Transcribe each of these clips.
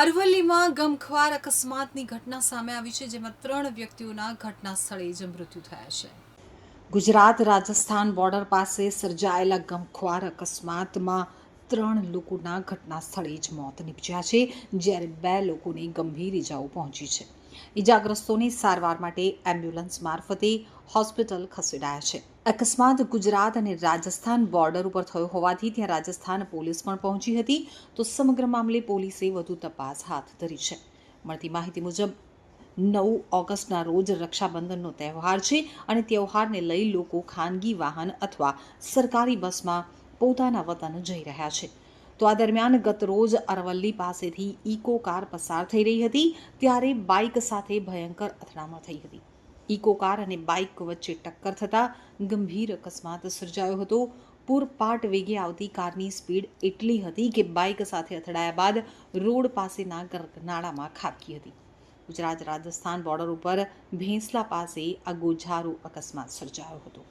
અરવલ્લીમાં ગમખ્વાર અકસ્માતની ઘટના સામે આવી છે, જેમાં ત્રણ વ્યક્તિઓના ઘટના સ્થળે જ મૃત્યુ થયા છે. ગુજરાત રાજસ્થાન બોર્ડર પાસે સર્જાયેલા ગમખ્વાર અકસ્માતમાં ત્રણ લોકોના ઘટના સ્થળે જ મોત નીપજ્યા છે, જ્યારે બે લોકોને ગંભીર ઇજાઓ પહોંચી છે. ઇજાગ્રસ્તોને સારવાર માટે એમ્બ્યુલન્સ મારફતે હોસ્પિટલ ખસેડાયા છે. અકસ્માત ગુજરાત અને રાજસ્થાન બોર્ડર ઉપર થયો હોવાથી ત્યાં રાજસ્થાન પોલીસ પણ પહોંચી હતી તો સમગ્ર મામલે પોલીસે વધુ તપાસ હાથ ધરી છે. મળતી માહિતી મુજબ, નવ ઓગસ્ટના રોજ રક્ષાબંધનનો તહેવાર છે અને તહેવારને લઈ લોકો ખાનગી વાહન અથવા સરકારી બસમાં પોતાના વતન જઈ રહ્યા છે. તો આ દરમિયાન ગત રોજ અરવલ્લી પાસેથી ઇકો કાર પસાર થઈ રહી હતી, ત્યારે બાઇક સાથે ભયંકર અથડામણ થઈ હતી. ઇકો કાર અને બાઇક વચ્ચે ટક્કર થતાં ગંભીર અકસ્માત સર્જાયો હતો. પૂરપાટ વેગે આવતી કારની સ્પીડ એટલી હતી કે બાઇક સાથે અથડાયા બાદ રોડ પાસેના ગરનાળામાં ખાબકી હતી. ગુજરાત રાજસ્થાન બોર્ડર ઉપર ભેંસલા પાસે આ ગોઝારો અકસ્માત સર્જાયો હતો.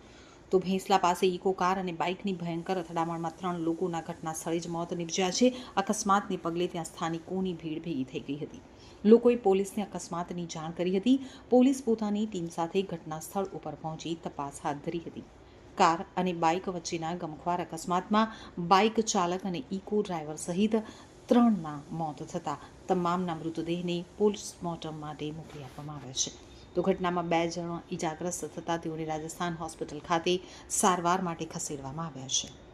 તો ભેંસલા પાસે ઇકો કાર અને બાઇકની ભયંકર અથડામણમાં ત્રણ લોકોના ઘટના સ્થળે જ મોત નીપજ્યા છે. અકસ્માતને પગલે ત્યાં સ્થાનિકોની ભીડ ભેગી થઈ ગઈ હતી. લોકોએ પોલીસને અકસ્માતની જાણ કરી હતી. પોલીસ પોતાની ટીમ સાથે ઘટના સ્થળ ઉપર પહોંચી તપાસ હાથ ધરી હતી. કાર અને બાઇક વચ્ચેના ગમખ્વાર અકસ્માતમાં બાઇક ચાલક અને ઇકો ડ્રાઈવર સહિત ત્રણના મોત થતાં તમામના મૃતદેહને પોસ્ટમોર્ટમ માટે મોકલી આપવામાં આવ્યા છે. તો ઘટનામાં બે જણ ઇજાગ્રસ્ત થતાં તેઓને રાજસ્થાન હોસ્પિટલ ખાતે સારવાર માટે ખસેડવામાં આવ્યા છે.